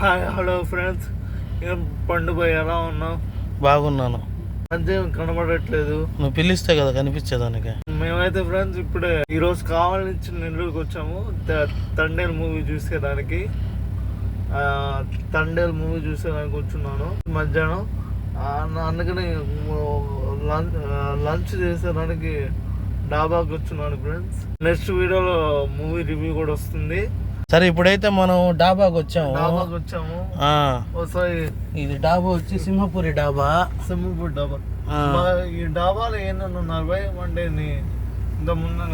Hi hello friends. ఏం పండుగ ఎలా ఉన్నావు? బాగున్నాను. అంతే కనబడట్లేదు. నువ్వు పిలిస్తే కదా కనిపించేదానికి. మేమైతే ఫ్రెండ్స్ ఇప్పుడే ఈ రోజు కావాల నుంచి నెల్లూరుకి వచ్చాము. తండేల్ మూవీ చూసేదానికి. తండేల్ మూవీ చూసేదానికి వచ్చున్నాను. మధ్యాహ్నం. అందుకని లంచ్ లంచ్ చేసేదానికి డాబాకి వచ్చున్నాను ఫ్రెండ్స్. నెక్స్ట్ వీడియోలో మూవీ రివ్యూ కూడా వస్తుంది. సరే ఇప్పుడైతే మనం డాబాకి వచ్చాము. డాబాకి వచ్చాము. ఇది డాబా వచ్చి సింహపురి డాబా. సింహపూర్ డాబా. ఈ డాబాలో ఏంటన్నా ఉన్నారు భయ్? అంటే ఇంత ముందు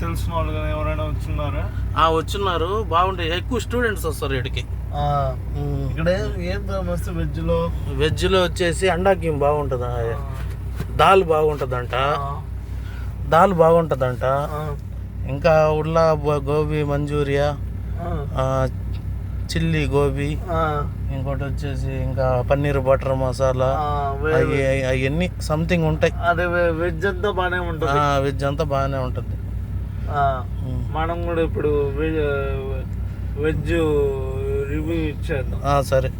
తెలిసిన వాళ్ళు కానీ ఎవరైనా వచ్చున్నారా? ఆ వచ్చున్నారు. బాగుంటాయి. ఎక్కువ స్టూడెంట్స్ వస్తారు ఇక్కడికి. ఇక్కడ ఏం ఫేమస్ వెజ్లో వెజ్లో వచ్చేసి అండాకి బాగుంటుందా దాల్ బాగుంటుందంట. దాల్ బాగుంటుందంట. ఇంకా ఉల్లా గోబీ మంచూరియా ఆ, చిల్లీ గోబీ ఇంకోటి వచ్చేసి ఇంకా పన్నీర్ బటర్ మసాలా అవి అవన్నీ సంథింగ్ ఉంటాయి. అదే వెజ్ అంతా బాగానే ఉంటుంది. వెజ్ అంతా బాగానే ఉంటుంది. మనం కూడా ఇప్పుడు వెజ్ రివ్యూ ఇచ్చేద్దాం. సరే.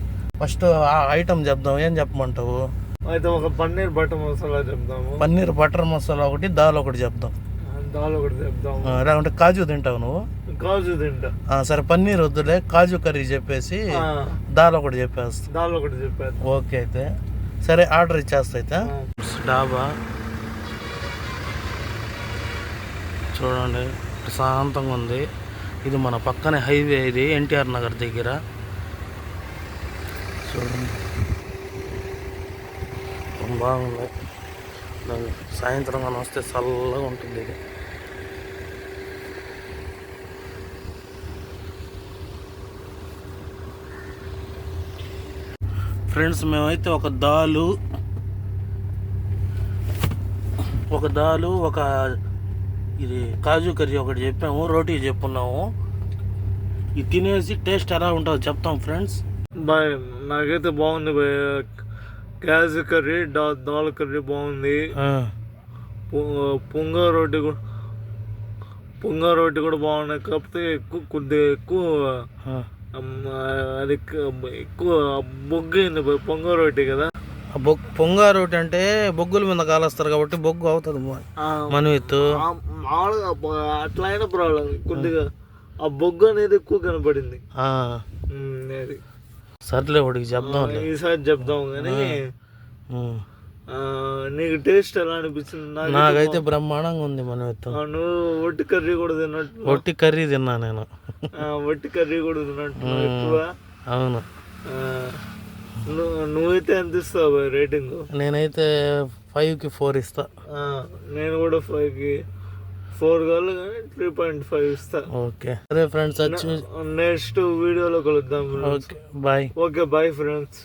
ఫస్ట్ ఆ ఐటమ్ చెప్దాం. ఏం చెప్పమంటావు? అయితే ఒక పన్నీర్ బటర్ మసాలా చెప్దాము. పన్నీర్ బటర్ మసాలా ఒకటి దాల్ ఒకటి చెప్దాం. లేకుంటే కాజు తింటావు నువ్వు. కాజు తింటా. సరే పన్నీర్ వద్దులే కాజు కర్రీ చెప్పేసి దాల్ ఒకటి చెప్పేస్తా. దాల్ ఒకటి చెప్పేద్దాం ఓకే అయితే. సరే ఆర్డర్ ఇచ్చేస్తా అయితే. డాబా. చూడండి ప్రశాంతంగా ఉంది. ఇది మన పక్కనే హైవే ఇది ఎన్టీఆర్ నగర్ దగ్గర. చూడండి. బాగుంది. సాయంత్రం కానీ వస్తే చల్లగా ఉంటుంది ఇది. ఫ్రెండ్స్ మేమైతే ఒక దాలు ఒక దాలు ఒక ఇది కాజు కర్రీ ఒకటి చెప్పాము రోటీ చెప్పున్నాము. ఇది తినేసి టేస్ట్ ఎలా ఉంటుందో చెప్తాం ఫ్రెండ్స్. బాయ్ నాకైతే బాగుంది బాయ్. క్యాజ్ కర్రీ డా దాల్ కర్రీ బాగుంది. పుంగ రోటి కూడా పుంగ రోటి కూడా బాగున్నాయి. కాకపోతే ఎక్కువ కొద్దిగా ఎక్కువ అది ఎక్కువ బొగ్గైంది బాయ్ పొంగ రోటి కదా? బొగ్ పొంగా రోటీ అంటే బొగ్గుల మీద కాలుస్తారు కాబట్టి బొగ్గు అవుతుంది ఆ, మనం ఎత్తు ఆ, మామూలుగా బ- అట్లా అయినా ప్రాబ్లం కొద్దిగా ఆ బొగ్గు అనేది ఎక్కువ కనపడింది. సర్లే వాడికి చెప్దాం ఈసారి చెప్దాం కానీ నీకు టేస్ట్ ఎలా నాకు నాకైతే బ్రహ్మాండంగా ఉంది మనం నువ్వు ఒట్టి కర్రీ కూడా తిన్నట్టు ఒట్టి కర్రీ తిన్నా నేను. ఒట్టి కర్రీ కూడా తిన్నట్టు ఎక్కువ. అవును. నువ్వైతే ఎంత ఇస్తావు రేటింగ్ నేనైతే ఫైవ్కి ఫోర్ ఇస్తా. నేను కూడా ఫైవ్కి ఫోర్ కావాలి కానీ త్రీ పాయింట్ ఫైవ్ ఇస్తా. ఓకే. సరే ఫ్రెండ్స్ నెక్స్ట్ వీడియోలో కలుద్దాం okay bye okay bye friends.